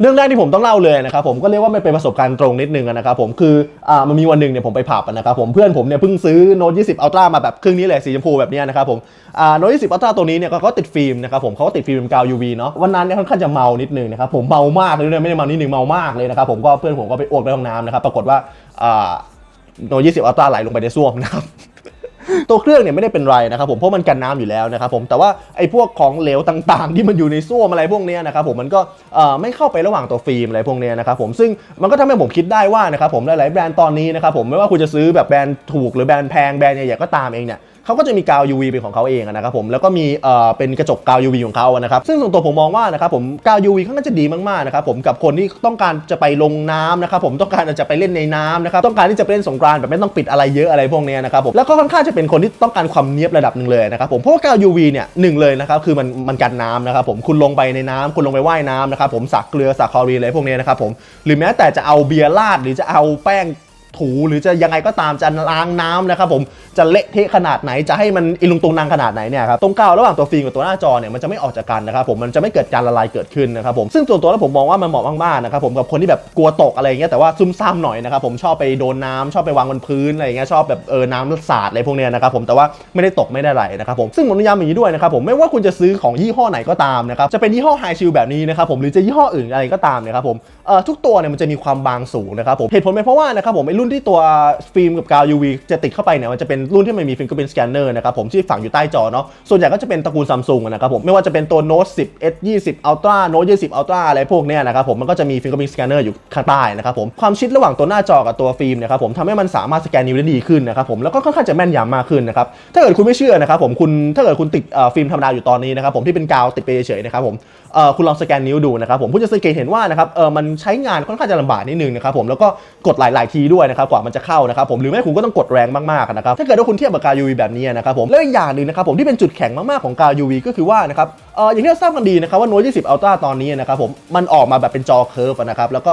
เรื่องแรกที่ผมต้องเล่าเลยนะครับผมก็เรียกว่ามันเป็นประสบการณ์ตรงนิดนึงนะครับผมคืออ่ามันมีวันหนึ่งเนี่ยผมไปผับนะครับผมเพื่อนผมเนี่ยเพิ่งซื้อโน้ต20 Ultra มาแบบครื่งนี้เลยสีชมพูแบบนี้นะครับผมอ่าโน้ต20 Ultra ตัวนี้เนี่ยก็เขาติดฟิล์มนะครับผมเขาก็ติดฟิล์มกาว UV เนาะวันนั้นเนี่ยค่อนข้างจะเมานิดนึงนะครับผมเมามากเลยเนี่ยไม่ได้เมานิดนึงเมามากเลยนะครับผมก็เพื่อนผมก็ไปอ้วกในห้องน้ำนะครับปรากฏว่าอ่าโน้ต20 Ultra ไหลลงไปในส้วมนะครับ ตัวเครื่องเนี่ยไม่ได้เป็นไรนะครับผมเพราะมันกันน้ำอยู่แล้วนะครับผมแต่ว่าไอ้พวกของเหลวต่างๆ ที่มันอยู่ในส้วมอะไรพวกเนี้ยนะครับผมมันก็ไม่เข้าไประหว่างตัวฟิล์มอะไรพวกเนี้ยนะครับผมซึ่งมันก็ทำให้ผมคิดได้ว่านะครับผมหลายๆแบรนด์ตอนนี้นะครับผมไม่ว่าคุณจะซื้อแบบแบรนด์ถูกหรือแบรนด์แพงแบรนด์ใหญ่ๆก็ตามเองเนี่ย เขาก็จะมีกาว UV เป็นของเขาเองนะครับผมแล้วก็มีเอ่อเป็นกระจกกาว UV ของเขาอะนะครับซึ่งส่วนตัวผมมองว่านะครับผมกาว UV ค่อนข้างจะดีมากๆนะครับผมกับคนที่ต้องการจะไปลงน้ำนะครับผมต้องการจะไปเล่นในน้ำนะครับต้องการที่จะไปเล่นสงกรานต์แบบไม่ต้องปิดอะไรเยอะอะไรพวกนี้นะครับผมแล้วก็ค่อนข้างจะเป็นคนที่ต้องการความเนียบระดับหนึ่งเลยนะครับผมเพราะว่ากาว UV เนี่ยหนึ่งเลยนะครับคือมันมันกันน้ำนะครับผมคุณลงไปในน้ำคุณลงไปว่ายน้ำนะครับผมสักเกลือสักคลอรีนอะไรพวกนี้นะครับผมหรือแม้แต่จะเอาเบียร์ราดหรือจะเอาแป้ง ถูหรือจะยังไงก็ตามจะล้างน้ำนะครับผมจะเละเทะขนาดไหนจะให้มันอิลุงตุงนางขนาดไหนเนี่ยครับตรงกาวระหว่างตัวฟิล์มกับตัวหน้าจอเนี่ยมันจะไม่ออกจากกันนะครับผมมันจะไม่เกิดการละลายเกิดขึ้นนะครับผมซึ่งตัวตัวแล้วผมมองว่ามันเหมาะมากๆนะครับผมกับคนที่แบบกลัวตกอะไรเงี้ยแต่ว่าซุ่มซ่ามหน่อยนะครับผมชอบไปโดนน้ำชอบไปวางบนพื้นอะไรเงี้ยชอบแบบเออน้ำสาดอะไรพวกเนี้ยนะครับผมแต่ว่าไม่ได้ตกไม่ได้ไหลนะครับผมซึ่งผมนิยามอย่างนี้ด้วยนะครับผมไม่ว่าคุณจะซื้อของยี่ห้อไหนก็ตามนะครับจะเป็นยี่ห้อไฮชิลแบบนี้นะครับผมหรือจะยี่ห้ออื่นอะไรก็ตามนะครับผมเอ่อทุกตัวเนี่ยมันจะมีความบางสูงนะครับผมเหตุผลเป็นเพราะว่านะครับผมไอ้รุ่นที่ตัวฟิล์มกับกาว UV จะติดเข้าไปเนี่ยมันจะเป็นรุ่นที่มันมีฟิล์มก็เป็นสแกนเนอร์นะครับผมที่ฝังอยู่ใต้จอเนาะส่วนใหญ่ก็จะเป็นตระกูลซัมซุงนะครับผมไม่ว่าจะเป็นตัว Note 10 S 20 Ultra Note 20 Ultra อะไรพวกเนี้ยนะครับผมมันก็จะมีฟิล์มก็เป็นสแกนเนอร์อยู่ข้างใต้นะครับผมความชิดระหว่างตัวหน้าจอกับตัวฟิล์มนะครับผมทำให้มันสามารถสแกนนิ้วได้ดีขึ้นนะครับผมแล้วก็ค่อนข้างจะแม่นยำมากขึ้นนะครับถ้าเกิดคุณไม่เชื่อนะครับผมคุณถ้าเกิดคุณติดฟิล์มธรรมดาอยู่ตอนนี้นะครับผมที่เป็นกาวติดไปเฉยๆนะครับผมเออคุณลองสแกนนิ้วดูนะครับผมคุณจะสังเกตเห็นว่านะครับเออมันใช้งานค่อนข้างจะลำบากนิดนึงนะครับผมแล้วก็กดหลาย ๆ ทีด้วยนะครับกว่ามันจะเข้านะครับผมหรือไม่คุณก็ต้องกดแรงมากๆนะครับถ้าเกิดว่าคุณเทียบกับกาว UV แบบนี้นะครับผมแล้วอีกอย่างหนึ่งนะครับผมที่เป็นจุดแข็งมากๆของกาว UV ก็คือว่านะครับ อย่างที่เราทราบกันดีนะครับว่า Note 20 Ultra ตอนนี้นะครับผมมันออกมาแบบเป็นจอเคิร์ฟนะครับแล้วก็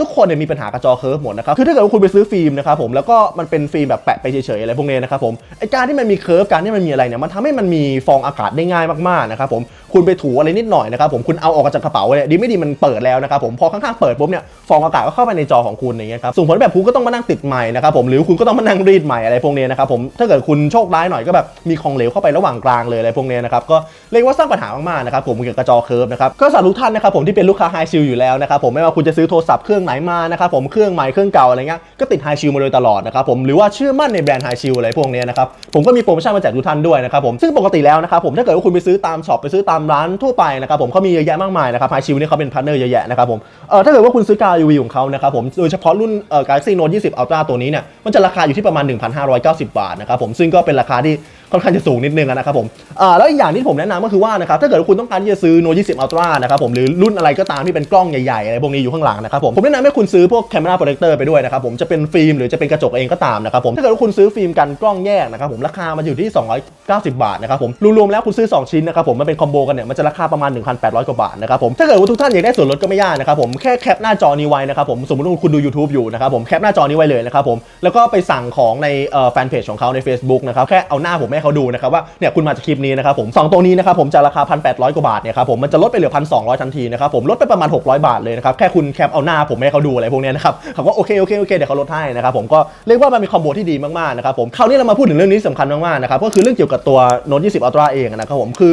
ทุกคนเนี่ยมีปัญหากับจอเคิร์ฟหมดนะครับคือถ้าเกิดว่าคุณไปซื้อฟิล์มนะครับผมแล้วก็มันเป็นฟิล์มแบบแปะไปเฉยๆอะไรพวกนี้นะครับผมไอการที่มันมีเคิร์ฟการที่มันมีอะไรเนี่ยมันทำให้มันมีฟองอากาศได้ง่ายมากๆนะครับผมคุณไปถูอะไรนิดหน่อยนะครับผมคุณเอาออกจากกระเป๋าเนี่ยดีไม่ดีมันเปิดแล้วนะครับผมพอข้างๆเปิดปุ๊บเนี่ยฟองอากาศก็เข้าไปในจอของคุณอย่างเงี้ยครับส่งผลแบบคุณก็ต้องมานั่งติดใหม่นะครับผมหรือคุณก็ต้องมานั่งรีดใหม่อะไรพวกนี้นะครับผมถ้าเกิดคุณโชคร้ายหน่อยก็แบบมีของเหลวเข้าไประหว่างกลางเลยอะไรพวกนี้นะครับก็เรียกว่าสร้างปัญหามากๆนะครับผมเกี่ยวกับจอเคิร์ฟนะครับก็สำหรับทุกท่านนะครับผมที่เป็นลูกค้าไฮชิลอยู่แล้วนะครับผมไม่ว่าคุณจะซื้อโทรศัพท์เครื่องไหนมานะครับผมเครื่องใหม่เครื่องเก่าอะไรเงี้ยก็ติดไฮชิลมาโดยตลอดนะครับผมหรือว่าเชื่อมั่นในแบรนด์ไฮชิลอะไรพวกนี้นะครับผมก็มีโปรโมชั่นมาแจกทุกท่านด้วยนะครับผมซึ่งปกติแล้วนะครับผมถ้าเกิดว่าคุณไปซื้อตามช็อปไปซื้อตามร้านทั่วไปนะครับผมเขามีเยอะแยะมากมายนะครับไฮชิลนี่เขาเป็นพาร์ทเนอร์เยอะแยะนะครับผมเออถ้าเกิดว่าคุณซื้อกา UV ของเขานะครับผมโดยเฉพาะรุ่นเอ่อ Galaxy Note 20 Ultra ตัวนี้เนี่ยมันจะราคาอยู่ที่ประมาณ 1,590 บาทนะครับผมซึ่งก็เป็นราคาที่ค่อนข้างจะสูงนิดนึงนะครับผมเอ่อแล้วอีกอย่างที่ผมแนะนำก็คือว่านะครับถ้าเกิดว่าคุณต้องการที่จะซื้อ Note 20 Ultra นะครับผมหรือรุ่นอะไรก็ตามที่เป็นกล้องใหญ่ๆอะไรพวกนี้อยู่ข้างหลังนะครับผมผมแนะนำให้คุณซื้อพวก Camera Protector ไปด้วยนะครับผมจะเป็นฟิล์มหรือจะเป็นกระจกเองก็ตามนะครับผมถ้าเกิดว่าคุณซื้อฟิล์มกันกล้องแยกนะครับผมราคามันอยู่ที่ 290 บาทนะครับผมรวมๆแล้วคุณซื้อ 2 ชิ้นนะครับผมมันเป็นคอมโบกันเนี่ยมันจะราคาประมาณ 1,800 กว่าบาทนะครับผมถ้าเกิดว่าทุกท่านอยากได้ส่วนลดก็ไม่ยากนะครับผมแค่แคปหน้าจอนี้ไว้นะครับผมสมมติว่าคุณดู YouTube อยู่นะครับผมแคปหน้าจอนี้ไว้เลยนะครับผมแล้วก็ไปสั่งของในแฟนเพจของเขาใน Facebook นะครับแค่เอาหน้าผมให้เขาดูนะครับว่าเนี่ยคุณมาจากคลิปนี้นะครับผมสองตัวนี้นะครับผมจะราคา1,800 กว่าบาทเนี่ยครับผมมันจะลดไปเหลือ 1,200 ทันทีนะครับผมลดไปประมาณ 600 บาทเลยนะครับแค่คุณแคปเอาหน้าผมให้เขาดูอะไรพวกนี้นะครับเขาก็โอเคโอเคโอเคเดี๋ยวเขาลดให้นะครับผมก็เรียกว่ามันมีคอมโบที่ดีมากๆนะครับผมคราวนี้เรามาพูดถึงเรื่องนี้สำคัญมากๆนะครับก็คือเรื่องเกี่ยวกับตัว Note 20 Ultra เองนะครับผมคือ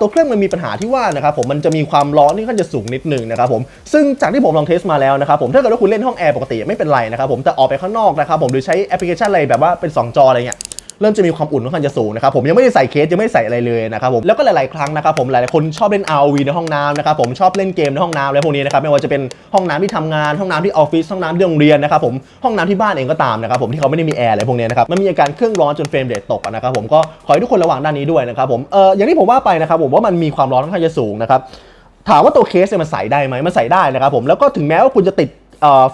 ตัวเครื่องมันมีปัญหาที่ว่านะครับผมมันจะมีความร้อนที่ค่อนจะสูงนิดหนึงนะครับผมซึ่งจากที่ผมลองเทสมาแล้วนะครับผมถ้าเกิดว่าคุณเล่นห้องแอร์ปกติไม่เป็นไรนะครับผมแต่ออกไปข้างนอกนะครับผมหรือใช้แอปพลิเคชันอะไรแบบว่าเป็น 2 จออะไรเงี้ย เริ่มจะมีความอุ่นค่อนข้างจะสูงนะครับผมยังไม่ได้ใส่เคสยังไม่ใส่อะไรเลยนะครับผมแล้วก็หลาย ๆ ครั้งนะครับผมหลายๆคนชอบเล่น ROV ในห้องน้ำนะครับผมชอบเล่นเกมในห้องน้ำอะไรพวกนี้นะครับไม่ว่าจะเป็นห้องน้ำที่ทำงานห้องน้ำที่ออฟฟิศห้องน้ำที่โรงเรียนนะครับผมห้องน้ำที่บ้านเองก็ตามนะครับผมที่เขาไม่ได้มีแอร์อะไรพวกนี้นะครับมันมีอาการเครื่องร้อนจนเฟรมเรทตกนะครับผมก็ขอให้ทุกคนระวังด้านนี้ด้วยนะครับผมเอออย่างที่ผมว่าไปนะครับผมว่ามันมีความร้อนค่อนข้างจะสูงนะครับถามว่าตัวเคสเนี่ยมันใส่ได้ไหมมันใส่ได้นะครับผมแล้วก็ถึงแม้ว่าคุณจะติด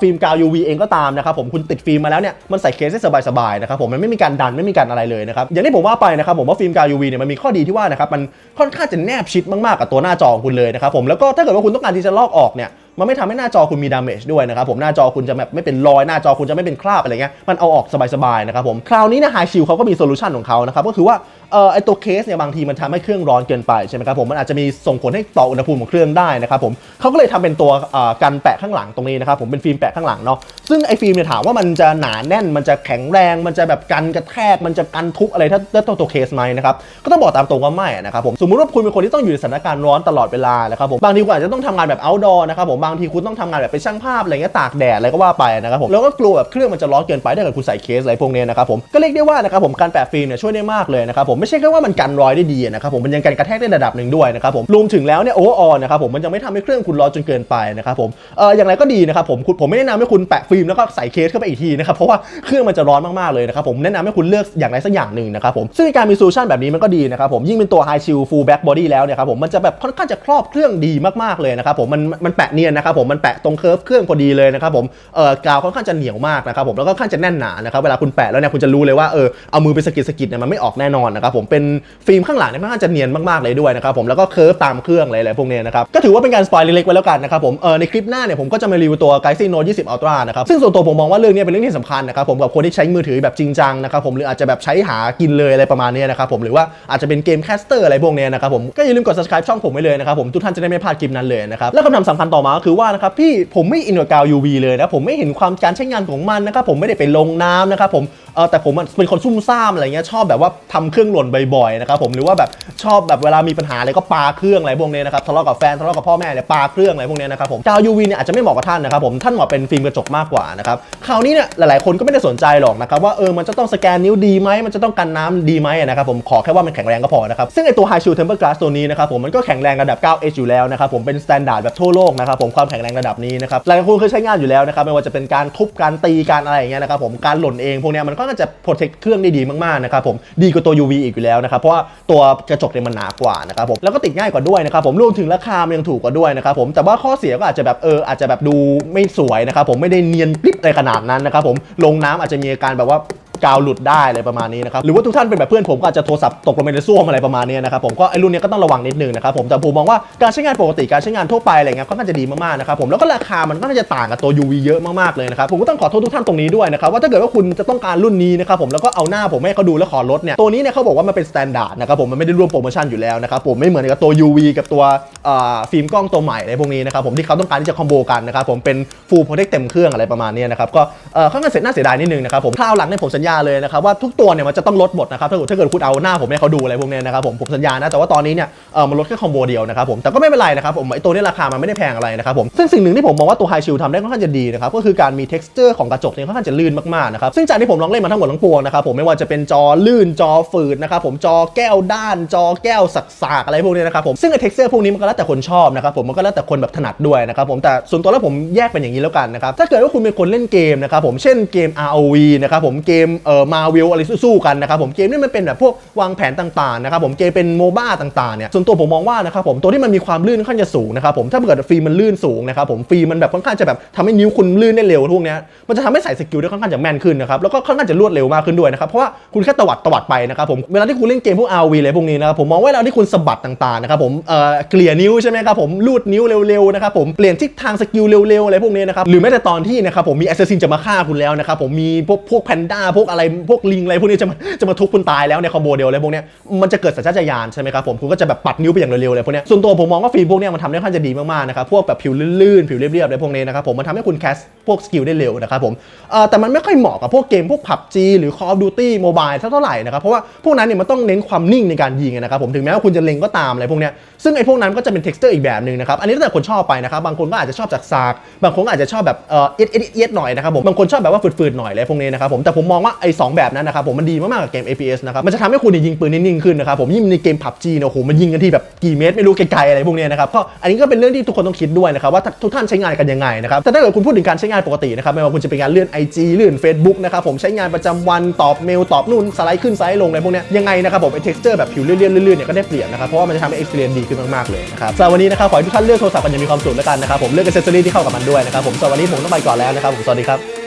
ฟิล์มกาว UV เองก็ตามนะครับผมคุณติดฟิล์มมาแล้วเนี่ยมันใส่เคสได้สบายๆนะครับผมมันไม่มีการดันไม่มีการอะไรเลยนะครับอย่างที่ผมว่าไปนะครับผมว่าฟิล์มกาว UV เนี่ยมันมีข้อดีที่ว่านะครับมันค่อนข้างจะแนบชิดมากๆกับตัวหน้าจอของคุณเลยนะครับผมแล้วก็ถ้าเกิดว่าคุณต้องการที่จะลอกออกเนี่ย มันไม่ทำให้หน้าจอคุณมีดาเมจด้วยนะครับผมหน้าจอคุณจะแบบไม่เป็นรอยหน้าจอคุณจะไม่เป็นคราบอะไรเงี้ยมันเอาออกสบายๆนะครับผมคราวนี้นี่ยไฮชิลเขาก็มีโซลูชันของเขานะครับก็คือว่าเอ่อไอตัวเคสเนี่ยบางทีมันทำให้เครื่องร้อนเกินไปใช่ไหมครับผมมันอาจจะมีส่งผลให้ต่ออุณหภูมิของเครื่องได้นะครับผมเขาก็เลยทำเป็นตัวอ่อกันแปะข้างหลังตรงนี้นะครับผมเป็นฟิล์มแปะข้างหลังเนาะซึ่งไอฟิล์มเนี่ยถามว่ามันจะหนาแน่นมันจะแข็งแรงมันจะแบบกันกระแทกมันจะกันทุบอะไรถ้าถ้าตัวเคสไหมนะครับก็ต้องบอกตามตรงว่าไม่นะครับผมสมมติว่าคุณเป็นคนที่ต้องอยู่ในสถานการณ์ร้อนตลอดเวลานะครับผมบางทีคุณอาจจะต้องทำงานแบบ outdoor นะครับผมบางทีคุณต้องทำงานแบบเป็นช่างภาพอะไรเงี้ยตากแดดอะไรก็ว่าไปนะครับผมแล้วก็กลัวแบบเครื่องมันจะร้อนเกินไปถ้าเกิดคุณใส่เคสอะไรพวกเนี้ยนะครับผมก็เรียกได้ว่านะครับผมการแปะฟิล์มเนี่ยช่วยได้มากเลยนะครับผมไม่ใช่แค่ว่ามันกันรอยได้ดีนะครับผมมันยังกันกระแทกได้ระดับหนึ่งด้วยนะครับผมรวมถึงแล้วเนี่ยโอเวอร์ออนนะครับผมมันจะไม่ทำให้เครื่องคุณร้อนจนเกินไปนะครับผมเอออย่างไรก็ดีนะครับผมผมไม่แนะนำให้คุณแปะฟิล์มแล้วก็ใส่เคสเข้าไปอีกทีนะครับเพราะว่าเครื่องมันจะร้อนมากๆเลยนะครับผมแนะนำให้คุณเลือกอย่างใดสักอย่างหนึ่งนะครับผมซึ่งการมีโซลูชันแบบนี้มันก็ดีนะครับผมยิ่งเป็นตัว High Shield Full Back Body แล้วเนี่ยครับผมมันจะแบบค่อนข้างจะครอบเครื่องดีมากๆเลยนะครับผมมันมันแปะเนียนนะครับผมมันแปะตรงเคิร์ฟเครื่องพอดีเลยนะครับผมเออกาวค่อนข้างจะเหนียวมากนะครับผมแล้วก็ค่อนข้างจะแน่นหนานะครับเวลาคุณแปะแล้วเนี่ยคุณจะรู้เลยว่าเออเอามือไปสกิดสกิดเนี่ยมันไม่ออกแน่นอนนะครับผมเป็นฟิล์มข้างหลังเนี่ยค่อนข้างจะเนียนมากๆเลยด้วยนะครับผมแล้วก็เคิร์ฟตามเครื่องอะไรอะไรพวกเนี้ยนะครับก็ถือว่าเป็นการสปอยเล็กๆไว้แล้วกันนะครับผมเออในคลิปหน้าเนี่ยผมก็จะมารีวิวตัว Galaxy Note 20 Ultra นะครับซึ่งส่วนตัวผมมองว่าเรื่องนี้เป็นเรื่องที่สำคัญนะครับผมกับคนที่ใช้มือถือแบบจริงจังนะครับผมหรืออาจจะแบบใช้หากินเลยอะไรประมาณนี้นะครับผมหรือว่าอาจจะเป็นเกมแคสเตอร์อะไรพวกเนี้ยนะครับผมก็อย่าลืมกด subscribe ช่องผมไว้เลยนะครับผมทุกท่านจะได้ไม่พลาดคลิปนั้นเลยนะครับแล้วคำถามสำคัญต่อมาคือว่านะครับพี่ผมไม่อินกับกาว UV เลยนะผมไม่เห็นความการใช้งานของมันนะครับผมไม่ได้ไปลงน้ำนะครับผมเออแต่ผมอะเป็นคนซุ่มซ่ามอะไรเงี้ยชอบแบบว่าทำเครื่องหล่นบ่อยๆนะครับผมหรือว่าแบบชอบแบบเวลามีปัญหาอะไรก็ปาเครื่องอะไรพวกเนี้ยนะครับทะเลาะกับแฟนทะเลาะกับพ่อแม่เนี่ยปาเครื่องอะไรพวกเนี้ยนะครับผมกาว UV เนี่ยอาจจะไม่เหมาะกับท่านนะครับผมท่านเหมาะเป็นฟิล์มกระจกมากกว่านะครับคราวนี้เนี่ยหลายๆคนก็ไม่ได้สนใจหรอกนะครับว่าเออมันจะต้องสแกนนิ้วดีไหมมันจะต้องกันน้ำดีไหมนะครับผมขอแค่ว่ามันแข็งแรงก็พอนะครับซึ่งไอตัว High Shield Temper Glass ตัวนี้นะครับผมมันก็แข็งแรงระดับ 9H อยู่แล้วนะครับผมเป็นสแตนดาร์ดแบบทั่วโลกนะครับผมความแข็งแรงระดับนี้นะครับหลายคนเคยใช้งานอยู่แล้วนะครับไม่ว่าจะเป็นการทุบการตีการอะไรอย่างเงี้ยนะครับผมการหล่นเองพวกเนี้ยมันก็จะโปรเทคเครื่องได้ดีมากๆนะครับผมดีกว่าตัว UV อีกอยู่แล้วนะครับเพราะว่าตัวกระจกเนี่ยมันหนากว่านะครับผมแล้วก็ติดง่ายกว่าด้วยนะครับผมรวมถึงราคามันยังถูกกว่าด้วยนะครับผมแต่ว่าข้อเสียก็อาจจะแบบเอออาจจะแบบดูไม่สวยนะครับผมไม่ได้เนียนกริบอะไรขนาดนั้นนะครับผมลงน้ำอาจจะมีอาการแบบว่า กาวหลุดได้อะไรประมาณนี้นะครับหรือว่าทุกท่านเป็นแบบเพื่อนผมก็อาจจะโทรศัพท์ตกลงไปในส้วมอะไรประมาณนี้นะครับผมก็ไอ้รุ่นนี้ก็ต้องระวังนิดนึงนะครับผมแต่ผมมองว่าการใช้งานปกติการใช้งานทั่วไปอะไรเงี้ยก็น่าจะดีมากๆนะครับผมแล้วก็ราคามันก็น่าจะต่างกับตัว UV เยอะมากๆเลยนะครับผมก็ต้องขอโทษทุกท่านตรงนี้ด้วยนะครับว่าถ้าเกิดว่าคุณจะต้องการรุ่นนี้นะครับผมแล้วก็เอาหน้าผมให้เขาดูแล้วขอลดเนี่ยตัวนี้เนี่ยเขาบอกว่ามันเป็นสแตนดาร์ดนะครับผมมันไม่ได้ร่วมโปรโมชั่นอยู่แล้วนะครับผมไม่เหมือนกับตัว UV กับตัวฟิล์มกล้องตัวใหม่อะไรพวกนี้นะครับผมที่เขาต้องการที่จะคอมโบกันนะครับผมเป็น full protect เต็มเครื่องอะไรประมาณนี้นะครับก็ค่อนข้างเสียน่าเสียดายนิดนึงนะครับผมคราวหลังเนี่ยผมสัญญาเลยนะครับว่าทุกตัวเนี่ยมันจะต้องลดหมดนะครับถ้าเกิดถ้าเกิดคุณเอาหน้าผมให้เขาดูอะไรพวกเนี้ยนะครับผมผมสัญญานะแต่ว่าตอนนี้เนี่ยเออมันลดแค่คอมโบเดียวนะครับผมแต่ก็ไม่เป็นไรนะครับผมไอตัวนี้ราคามันไม่ได้แพงอะไรนะครับผมซึ่งสิ่งหนึ่งที่ผมมองว่าตัว High Shield ทำได้ค่อนข้างจะดีนะครับก็คือการมี texture ของกระจกเนี่ยค่อนข้างจะลื่นมากๆนะครับซึ่งจากที่ผมลองเล่นมาทั้งหมดทั้งปวงนะครับผมไม่ว่าจะเป็นจอลื่นจอฝืดนะครับผมจอแก้วด้าน จอแก้วสักๆอะไรพวกนี้นะครับผมซึ่งไอ texture พวกนี้มันก็แล้วแต่คนชอบนะครับผมมันก็แล้วแต่คนแบบถนัดด้วยนะครับผมแต่ส่วนตัวแล้วผมแยกเป็นอย่างนี้แล้วกันนะครับถ้าเกิดว่าคุณเป็นคนเล่นเกมนะครับผมเช่นเกม ROV นะครับผมเกมเอ่อ Marvel อะไรสู้ๆกันนะครับผมเกมนี่มันเป็นแบบพวกวางแผนต่างๆนะครับผมเกมเป็นโมบ้าต่างๆเนี่ยส่วนตัวผมมองว่านะครับผมตัวที่มันมีความลื่นค่อนข้างจะสูงนะครับผมถ้าเกิดฟิล์มมันลื่นสูงนะครับผมฟิล์มมันแบบค่อนข้างจะแบบทำให้นิ้วคุณลื่นได้เร็วพวกเนี้ยมันจะทำให้ใส่สกิลได้ค่อนข้างจะแม่นขึ้นนะครับแล้วก็ค่อนข้างจะรวดเร็วมากขึ้นด้วยนะครับเพราะว่าคุณแค่ตวัดตวัดไปนะครับผมเวลาที่คุณเล่นเกมพวก ROV อะไรพวกนี้นะครับผมมองว่าเวลาที่คุณสะบัดต่างๆนะครับผมเอ่อเกลี่ยนิ้วใช่ไหมครับผมลูดนิ้วเร็วๆนะครับผมเปลี่ยนทิศทางสกิลเร็วๆอะไรพวกนี้นะครับหรือแม้แต่ตอนที่นะครับผมมีแอสซัสซินจะมาฆ่าคุณแล้วนะครับผมมีพวกพวกแพนด้าพวกอะไรพวกลิงอะไรพวกนี้จะมาจะมาทุบคุณตายแล้วในคอมโบเดียวอะไรพวกเนี้ยมันจะเกิดสัญชาตญาณใช่ไหมครับผมคุณก็จะแบบปัดนิ้วไปอย่างเร็วๆเลยพวกเนี้ยส่วนตัวผมมองว่าฟิล์มพวกเนี้ยมันทำได้ค่อนข้างจะดีมากๆนะครับพวกแบบผิวลื่นๆผิวเรียบๆอะไรพวกนี้นะครับผมมันทำให้คุณแคสพวกสกิลได้เร็วนะครับผมเอ่อแต่มันไม่ค่อยเหมาะกับพวกเกมพวก PUBG หรือ Call of Duty Mobile เท่าไหร่นะครับเพราะว่าพวกนั้นเนี่ยมันต้องเน้นความนิ่งในการยิงนะครับผมถึงแม้ว่าคุณจะเล็งก็ตามอะไรพวกเนี้ยซึ่งไอ้พวกนั้นก็จะเป็น texture อีกแบบหนึ่งนะครับอันนี้แต่คนชอบไปนะครับบางคนก็อาจจะชอบจากซากบางคนก็อาจจะชอบแบบเอ็ดเอ็ดเอ็ดหน่อยนะครับผมบางคนชอบแบบว่าฝืดๆหน่อยอะไรพวกนี้นะครับผมแต่ผมมองว่าไอ้สแบบนั้นนะครับผมมันดีมากๆกับเกม FPS นะครับมันจะทำให้คุณยิงปืนนิ่งๆขึ้นนะครับผมยิ่งในเกม PUBG เนี่ยโอ้โหมันยิงกันที่แบบกี่เมตรไม่รู้ไกลๆอะไรพวกนี้นะครับก็อันนี้ก็เป็นเรื่องที่ทุกคนต้องคิดด้วยนะครับว่าทุกท่านใช้งานกันยังไงนะครับแต่ถ้าเกิดคุณพูดถึงการใช้งานปกตินะครับไม่ว่าคุณจะเป็นการเลื่อน IG เลื่อน Facebook นะครับผมใช้งานประจำวันตอบเมลตอบนู่นสไลด์ขึ้นสไลด์ลงอะไรพวกนี้ยยังไงนะครับผมไอ้ texture แบบผิวเลื่อนๆเลื่อนๆเนี่ยก็ได้เปรียบนะครับเพราะว่ามันจะทำให้ experience ดีขึ้นมากๆเลยนะครับสำหรับวันนี้นะครับขอให้ทุกท่านเลือกโทรศัพท์กันอย่างมีความสุขแล้วกันนะครับผมเลือก accessory ที่เข้ากับมันด้วยนะครับผมสำหรับวันนี้ผมต้องไปก่อนแล้วนะครับผมสวัสดีครับ